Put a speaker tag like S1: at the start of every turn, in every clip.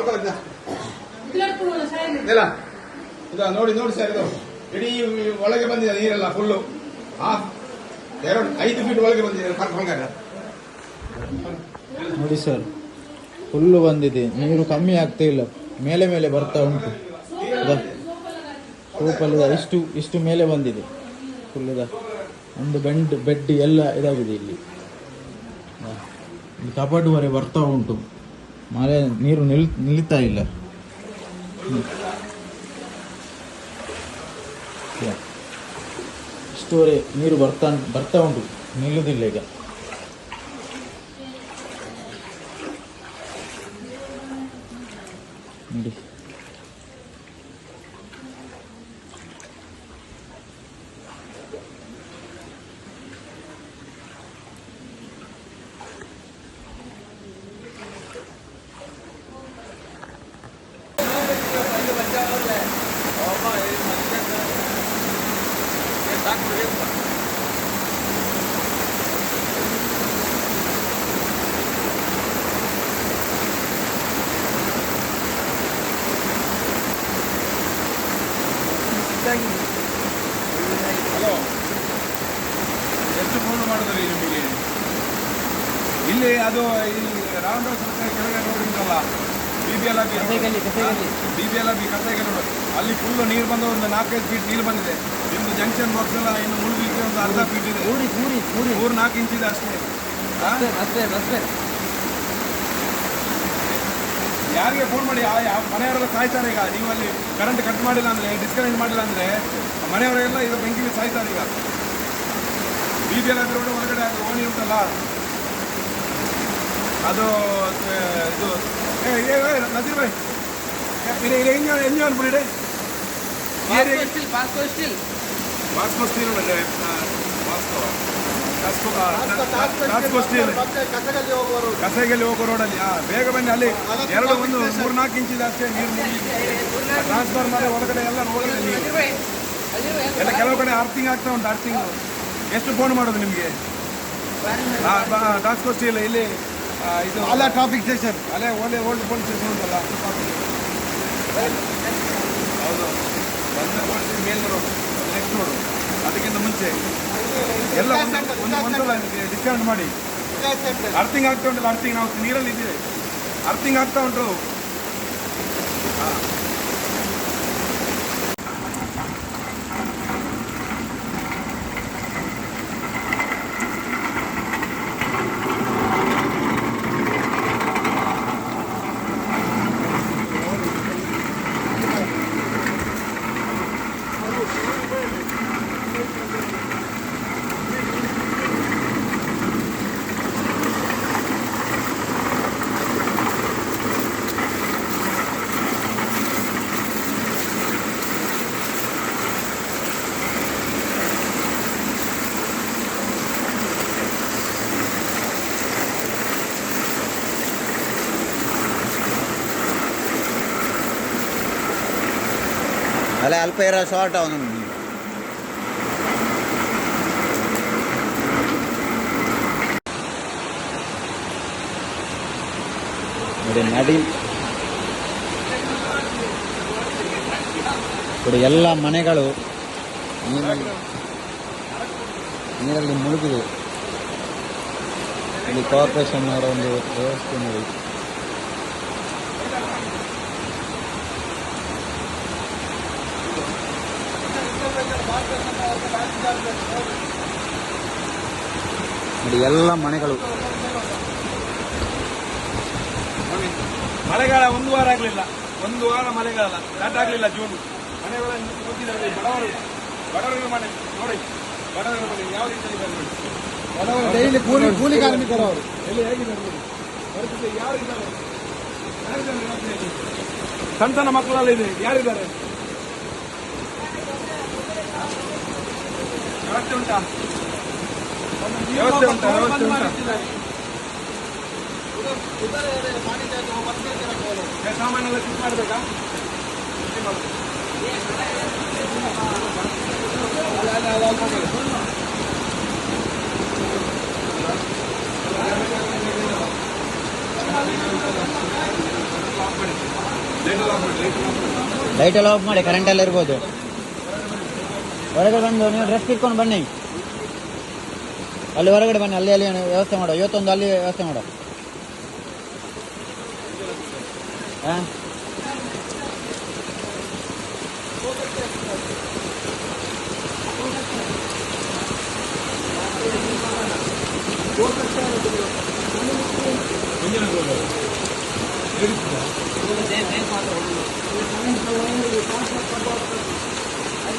S1: ಮಲ್ಕೊಳ್ಳ ಇಲ್ಲ. ಇದು ನೋಡಿ ನೋಡಿ ಸರ್ ಇದು ಇಡೀ ಒಳಗೆ ಬಂದಿದೆ ನೀರೆಲ್ಲ ಫುಲ್ಲು ಆ ಎರಡು ಐದು ಫೀಟ್ ಒಳಗೆ ಬಂದಿದೆ
S2: ನೋಡಿ ಸರ್ ಫುಲ್ಲು ಬಂದಿದೆ. ನೀರು ಕಮ್ಮಿ ಆಗ್ತಾ ಇಲ್ಲ. ಮೇಲೆ ಮೇಲೆ ಬರ್ತಾ ಉಂಟು. ರೂಪಲ್ಲಿ ಇಷ್ಟು ಇಷ್ಟು ಮೇಲೆ ಬಂದಿದೆ. ಫುಲ್ಲದ ಒಂದು ಬೆಂಡ್ ಬೆಡ್ ಎಲ್ಲ ಇದಾಗಿದೆ ಇಲ್ಲಿ. ಕಬಡ್ವರೆ ಇಲ್ಲಿ ಕಬಡ್ ವರೆ ಬರ್ತಾ ಉಂಟು. ಮಳೆ ನೀರು ನಿಲ್ ನಿಲ್ತಾ ಇಲ್ಲ. ಇಷ್ಟುವರೆ ನೀರು ಬರ್ತಾ ಬರ್ತಾ ಉಂಟು ನಿಲ್ಲುದಿಲ್ಲ ಈಗ. ನೋಡಿ.
S1: ಹಲೋ ಎಷ್ಟು ಫೋನ್ ಮಾಡಿದ್ರಿ ನಿಮಗೆ ಇಲ್ಲಿ ಅದು ಈ ಹೌಸ್ ಹತ್ರ ಕೆಳಗೆ ರೋಡ್ ಉಂಟಲ್ಲ B B L B B L ಕಸೈಗೆ ನೋಡಿ. ಅಲ್ಲಿ ಫುಲ್ಲು ನೀರು ಬಂದು ಒಂದು ನಾಲ್ಕೈದು ಫೀಟ್ ನೀರು ಬಂದಿದೆ. ನಿಮ್ದು ಜಂಕ್ಷನ್ ಬಾಕ್ಸ್ ಎಲ್ಲ ಇನ್ನು ಮುಳುಗಲಿಕ್ಕೆ ಒಂದು ಅರ್ಧ ಫೀಟ್ ಇದೆ. ಮೂರು ನಾಲ್ಕು ಇಂಚ್ ಇದೆ ಅಷ್ಟೇ?
S3: ಅಷ್ಟೇ ಅಷ್ಟೇ
S1: ಯಾರಿಗೆ ಫೋನ್ ಮಾಡಿ ಆ ಯಾವ ಮನೆಯವರೆಲ್ಲ ಸಾಯ್ತಾರೆ ಈಗ. ನೀವು ಅಲ್ಲಿ ಕರೆಂಟ್ ಕಟ್ ಮಾಡಿಲ್ಲ ಅಂದರೆ ಡಿಸ್ಕನೆಕ್ಟ್ ಮಾಡಿಲ್ಲ ಅಂದ್ರೆ ಮನೆಯವರೆಲ್ಲ ಇದು ಬೆಂಕಿಗೆ ಸಾಯ್ತಾರೆ ಈಗ. ಬಿ ಬಿ ಎಲ್ ರೋಡ್ ಒಳಗಡೆ ಅದು ಓಣಿ ಉಂಟಲ್ಲ. ಅದು ಇದು ಏ, ಏ, ಏ, ನಜೀರ್ ಭಾಯ್. ಇದು ಇದು ಹೆಂಗೆ ಕಸೆಗೆಲ್ಲಿ ರೋಡಲ್ಲಿ ಬೇಗ ಬನ್ನಿ ಅಲ್ಲಿ ಎರಡು ಒಂದು ಮೂರು ನಾಲ್ಕು ಇಂಚ್ ಜಾಸ್ತಿ ಅಷ್ಟೇ ನೀರು ಟ್ರಾನ್ಸ್ಫರ್ ಮಾಡಿ ಒಳಗಡೆ ಎಲ್ಲ ನೋಡಿದ್ರೆ ಎಲ್ಲ ಕೆಲವು ಕಡೆ ಅರ್ಥಿಂಗ್ ಆಗ್ತಾ ಉಂಟು ಅರ್ಥಿಂಗ್ ಎಷ್ಟು ಫೋನ್ ಮಾಡೋದು ನಿಮಗೆ? ಟ್ರಾನ್ಸ್ಫರ್ ಸ್ಟೀಲ್ ಇಲ್ಲಿ ಆ, ಇದು
S4: ಅಲ್ಲ ಟ್ರಾಫಿಕ್ ಸ್ಟೇಷನ್
S1: ಅಲ್ಲೇ ಓಲೆ ಓಲ್ಡ್ ಪೊಲೀಸ್ ಸ್ಟೇಷನ್ ಉಂಟಲ್ಲ ಹೌದು. ಬಂದ ಮೇಲ್ ರೋಡ್ ನೆಕ್ಸ್ಟ್ ರೋಡು ಅದಕ್ಕಿಂತ ಮುಂಚೆ. ಎಲ್ಲ ಒಂದು ಡಿಸ್ಕೌಂಟ್ ಮಾಡಿ. ಅರ್ಥಿಂಗ್ ಆಗ್ತಾ ಉಂಟಲ್ಲ ಅರ್ಥಿಂಗ್ ನಾವು ನೀರಲ್ಲಿ ಇದ್ದೀವಿ. ಅರ್ಥಿಂಗ್ ಆಗ್ತಾ ಉಂಟು.
S5: ಅಲ್ಲ ಅಲ್ಪ ಇರೋ ಶಾರ್ಟ್ ಅವನು.
S2: ನೋಡಿ, ನಡಿ. ನೋಡಿ, ಎಲ್ಲ ಮನೆಗಳು ನೀರಲ್ಲಿ ನೀರಲ್ಲಿ ಮುಳುಗಿದೆ ಇಲ್ಲಿ ಕಾರ್ಪೊರೇಷನ್ ಅವರ ಒಂದು ವ್ಯವಸ್ಥೆ ನೋಡಿ. ನೋಡಿ ಎಲ್ಲ ಮನೆಗಳು.
S1: ಮಳೆಗಾಲ ಒಂದು ವಾರ ಆಗಲಿಲ್ಲ. ಒಂದು ವಾರ ಮಳೆಗಾಲ. ಸ್ಟಾರ್ಟ್ ಆಗಲಿಲ್ಲ ಜೂನ್. ಮನೆಗಳ ಹೋಗಿದ್ದಾರೆ ಬಡವರು. ಬಡವರ ಮನೆ. ನೋಡಿ ಬಡವರ ಮನೆ. ಯಾವ ರೀತಿ ಬಡವರು
S4: ಡೈಲಿ ಕೂಲಿ ಕೂಲಿ ಕಾರ್ಮಿಕರು ಅವರು.
S1: ಎಲ್ಲಿ ಹೇಗಿದ್ದಾರೆ ಪರಿಸ್ಥಿತಿ ಯಾರು ಇದ್ದಾರೆ? ಯಾರಿದ್ದಾರೆ? ಸಣ್ಣ ಸಣ್ಣ ಮಕ್ಕಳೆಲ್ಲ ಇದೆ. ಯಾರಿದ್ದಾರೆ? ವ್ಯವಸ್ಥೆ ಉಂಟಾ ವ್ಯವಸ್ಥೆ ಉಂಟಾ ವ್ಯವಸ್ಥೆ ಉಂಟಾ ಸಾಮಾನೆಲ್ಲ ಶಿಫ್ಟ್ ಮಾಡಬೇಕಾ?
S5: ಲೈಟ್ ಎಲ್ಲ ಆಫ್ ಮಾಡಿ ಕರೆಂಟ್ ಎಲ್ಲ ಇರ್ಬೋದು. ಹೊರಗಡೆ ಬಂದು ನೀವು ಡ್ರೆಸ್ ಇಟ್ಕೊಂಡು ಬನ್ನಿ. ಅಲ್ಲಿ ಹೊರಗಡೆ ಬನ್ನಿ, ಅಲ್ಲಿ ಅಲ್ಲಿ ವ್ಯವಸ್ಥೆ ಮಾಡೋ. ಇವತ್ತೊಂದು ಅಲ್ಲಿ ವ್ಯವಸ್ಥೆ ಮಾಡೋ. ಹಾಂ?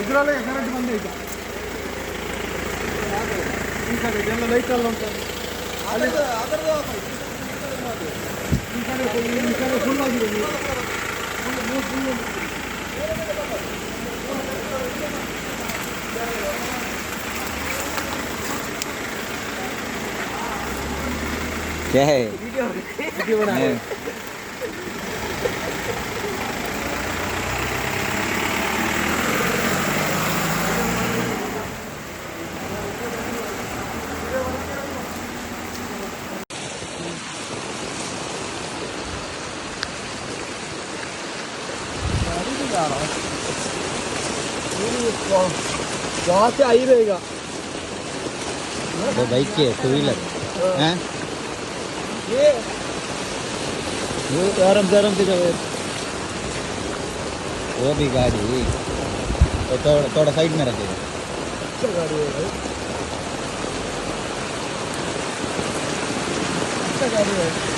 S4: ಇದರಲ್ಲೇ ಕರೆಂಟ್ ಬಂದೈತೆ ಈ ಕಡೆ ಇದೆಲ್ಲ ಲೈಟ್ ಎಲ್ಲ ಉಂಟು ಅಲ್ಲಿ ಈ ಕಡೆ full- ಈ ಕಡೆ ಫುಲ್ ಆಗಿದೆ Okay. Video, video बना रहे
S5: हैं।
S4: वहाँ से आ ही रहेगा
S5: तो भाई के टू व्हीलर हैं
S4: ये
S5: वो आराम से आराम से जाओ। वो भी गाड़ी। तो थोड़ा थोड़ा साइड में
S4: अच्छा गाड़ी है भाई। अच्छा गाड़ी है।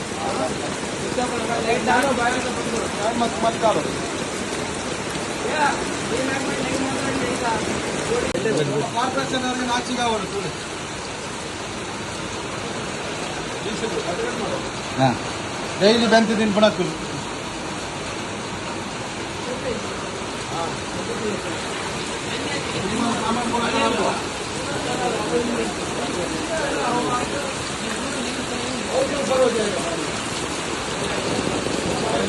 S3: लाइट डालो बाहर से पकड़ो
S4: मत मत डालो
S3: क्या ये मैम में नहीं मार नहीं था
S4: ಕಾರ್ಪೊರೇಷನ್ ಅವ್ರಿಗೆ ನಾಚಿಗೆ ಅವರು
S5: हाँ
S4: ಡೈಲಿ ಬೆಂತ ದಿನ ಬಿಡಕ್ಕೂ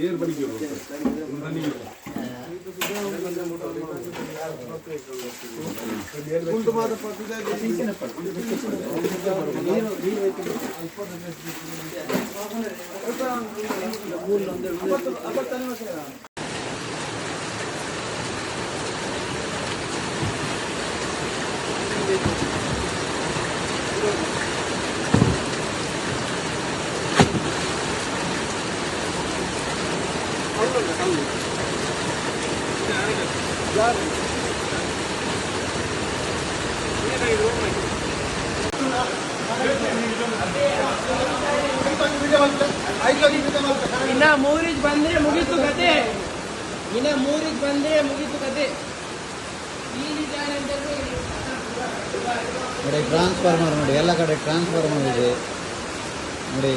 S1: ಏರ್ ಬಡಿಕೆ ಮೂರು ಒಂದು
S3: ಇನ್ನ ಮೂರಿಗೆ ಬಂದ್ರೆ ಮುಗಿತು ಕತೆ. ಇನ್ನ ಮೂರಿಗೆ ಬಂದ್ರೆ ಮುಗೀತು ಕತೆ.
S5: ನೋಡಿ ಟ್ರಾನ್ಸ್ಫಾರ್ಮರ್ ನೋಡಿ, ಎಲ್ಲ ಕಡೆ ಟ್ರಾನ್ಸ್ಫಾರ್ಮರ್ ಇದೆ. ನೋಡಿ.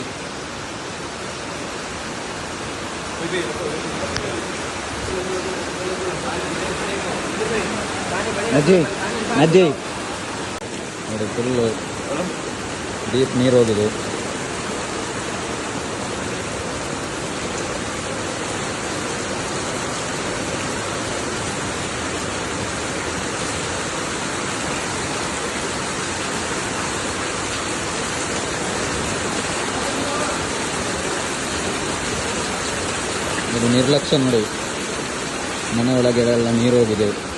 S5: ಅಜ್ಜಿ ಅಜ್ಜಿ ನೋಡಿ ಫುಲ್ಲು ಡೀಪ್ ನೀರು ಹೋಗಿದೆ ಇದು ನಿರ್ಲಕ್ಷ್ಯ ನೋಡಿ. ಮನೆ ಒಳಗೆಲ್ಲ ನೀರು ಹೋಗಿದೆ.